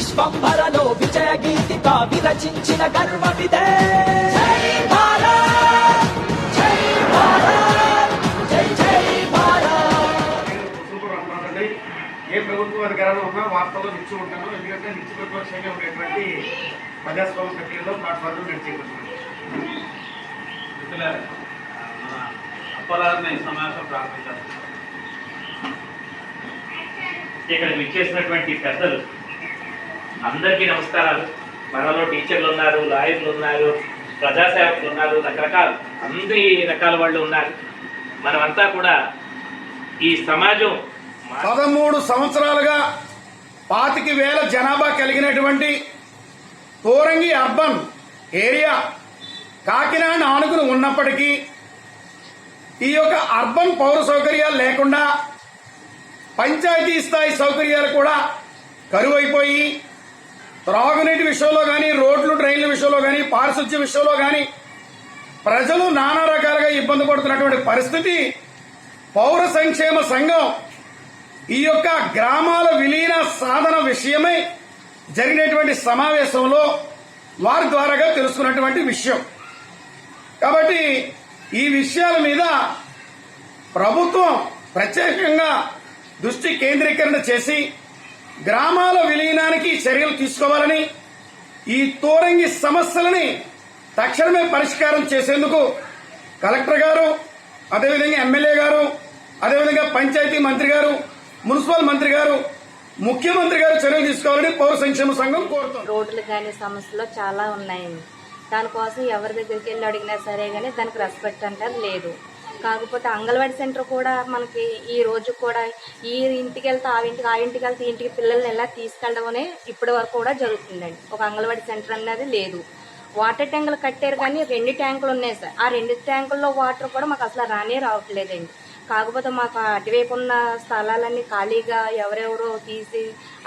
విశ్వంభరలో విజయ గీతిక విరచించిన గర్వమిదే ఏ ప్రభుత్వ అధికారంలో ఉన్నా వార్తల్లో నిలిచి ఉంటాను ఎందుకంటే నిత్యపక్షంగా ఉండేటువంటి ప్రజాస్వామ్య ప్రక్రియలో ప్లాట్ఫామ్ నడిచేయబడుతుంది మిత్రులారా, మన అప్పలారిని సమావేశం ప్రారంభించారు ఇక్కడ విచ్చేసినటువంటి పెద్దలు అందరికీ నమస్కారాలు. మనలో టీచర్లు ఉన్నారు లాయర్లు ఉన్నారు ప్రజాసేవకులు ఉన్నారు రకరకాల. అన్ని రకాల వాళ్ళు ఉన్నారు. మనమంతా కూడా ఈ సమాజం పదమూడు సంవత్సరాలుగా పాతిక వేల జనాభా కలిగినటువంటి తోరంగి అర్బన్ ఏరియా కాకినాడ ఆనుకుని ఉన్నప్పటికీ ఈ యొక్క అర్బన్ పౌర సౌకర్యాలు లేకుండా పంచాయతీ స్థాయి సౌకర్యాలు కూడా కరువైపోయి త్రాగునీటి విషయంలో కానీ రోడ్లు డ్రైన్ల విషయంలో కానీ పారిశుద్ధ్య విషయంలో కానీ ప్రజలు నానా రకాలుగా ఇబ్బంది పడుతున్నటువంటి పరిస్థితి పౌర సంక్షేమ సంఘం ఈ యొక్క గ్రామాల విలీన సాధన విషయమై జరిగినటువంటి సమావేశంలో వారి ద్వారాగా తెలుసుకున్నటువంటి విషయం. కాబట్టి ఈ విషయాల మీద ప్రభుత్వం ప్రత్యేకంగా దృష్టి కేంద్రీకరణ చేసి గ్రామాల విలీనానికి చర్యలు తీసుకోవాలని ఈ తోరంగి సమస్యలని తక్షణమే పరిష్కారం చేసేందుకు కలెక్టర్ గారు అదేవిధంగా ఎమ్మెల్యే గారు అదేవిధంగా పంచాయతీ మంత్రి గారు మున్సిపల్ మంత్రి గారు ముఖ్యమంత్రి గారు చర్యలు తీసుకోవాలని పౌర సంక్షేమ సంఘం కోరుతుంది. రోడ్లు కానీ సమస్యలు చాలా ఉన్నాయండి. దానికోసం ఎవరి దగ్గరికి వెళ్ళి అడిగినా సరే కానీ దానికి రెస్పెక్ట్ అంటే అది లేదు. కాకపోతే అంగన్వాడీ సెంటర్ కూడా మనకి ఈ రోజు కూడా ఈ ఇంటికి వెళ్తే ఆ ఇంటికి ఆ ఇంటికి వెళ్తే ఇంటికి పిల్లల్ని ఎలా తీసుకెళ్ళడం ఇప్పటి వరకు కూడా జరుగుతుందండి. ఒక అంగన్వాడీ సెంటర్ అనేది లేదు. వాటర్ ట్యాంకులు కట్టారు కానీ రెండు ట్యాంకులు ఉన్నాయి సార్. ఆ రెండు ట్యాంకుల్లో వాటర్ కూడా మాకు అసలు రానే రావట్లేదండి. కాకపోతే మాకు అటువైపు ఉన్న స్థలాలన్నీ ఖాళీగా ఎవరెవరో తీసి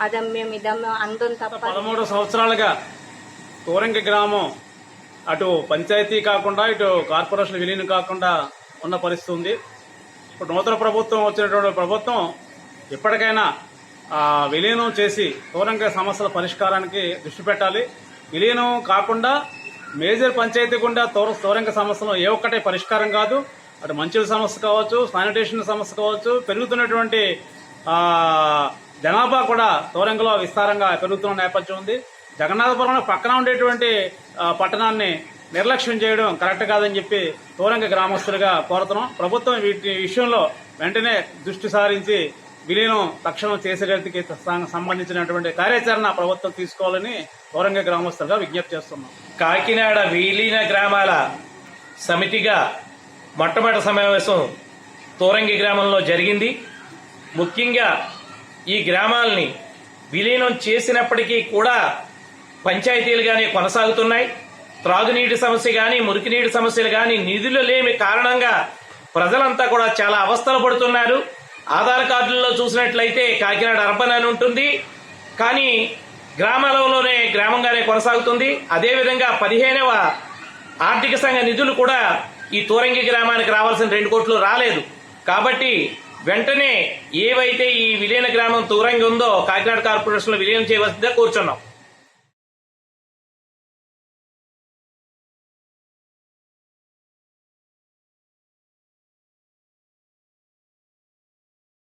అదమ్యం ఇదమ్యం అందం తప్ప పదమూడు సంవత్సరాలుగా తోరంగి గ్రామం అటు పంచాయతీ కాకుండా ఇటు కార్పొరేషన్ విలీనం కాకుండా ఉన్న పరిస్థితి ఉంది ఇప్పుడు నూతన ప్రభుత్వం వచ్చినటువంటి ప్రభుత్వం ఇప్పటికైనా విలీనం చేసి తోరంగ సమస్యల పరిష్కారానికి దృష్టి పెట్టాలి. విలీనం కాకుండా మేజర్ పంచాయతీ గుండా తోర తోరంగ సమస్యలు ఏ ఒక్కటే పరిష్కారం కాదు. అటు మంచుల సమస్య కావచ్చు శానిటేషన్ సమస్య కావచ్చు పెరుగుతున్నటువంటి జనాభా కూడా తోరంగలో విస్తారంగా పెరుగుతున్న నేపథ్యం ఉంది. జగన్నాథపురం పక్కన ఉండేటువంటి పట్టణాన్ని నిర్లక్ష్యం చేయడం కరెక్ట్ కాదని చెప్పి తోరంగ గ్రామస్తులుగా కోరుతున్నాం. ప్రభుత్వం వీటి విషయంలో వెంటనే దృష్టి సారించి విలీనం తక్షణం చేసేటట్టుకి సంబంధించినటువంటి కార్యాచరణ ప్రభుత్వం తీసుకోవాలని తోరంగ గ్రామస్తులుగా విజ్ఞప్తి చేస్తున్నాం. కాకినాడ విలీన గ్రామాల సమితిగా మొట్టమొదటి సమావేశం తోరంగి గ్రామంలో జరిగింది. ముఖ్యంగా ఈ గ్రామాల్ని విలీనం చేసినప్పటికీ కూడా పంచాయతీలుగానే కొనసాగుతున్నాయి. త్రాగునీటి సమస్య కానీ మురికినీటి సమస్యలు కానీ నిధులు లేని కారణంగా ప్రజలంతా కూడా చాలా అవస్థలు పడుతున్నారు. ఆధార్ కార్డుల్లో చూసినట్లయితే కాకినాడ అర్బన్ అని ఉంటుంది. కానీ గ్రామాలలోనే గ్రామంగానే కొనసాగుతుంది. అదేవిధంగా పదిహేనవ ఆర్థిక సంఘ నిధులు కూడా ఈ తూరంగి గ్రామానికి రావాల్సిన రెండు కోట్లు రాలేదు. కాబట్టి వెంటనే ఏవైతే ఈ విలీన గ్రామం తూరంగి ఉందో కాకినాడ కార్పొరేషన్లో విలీనం చేయవలసిందిగా కూర్చున్నాం.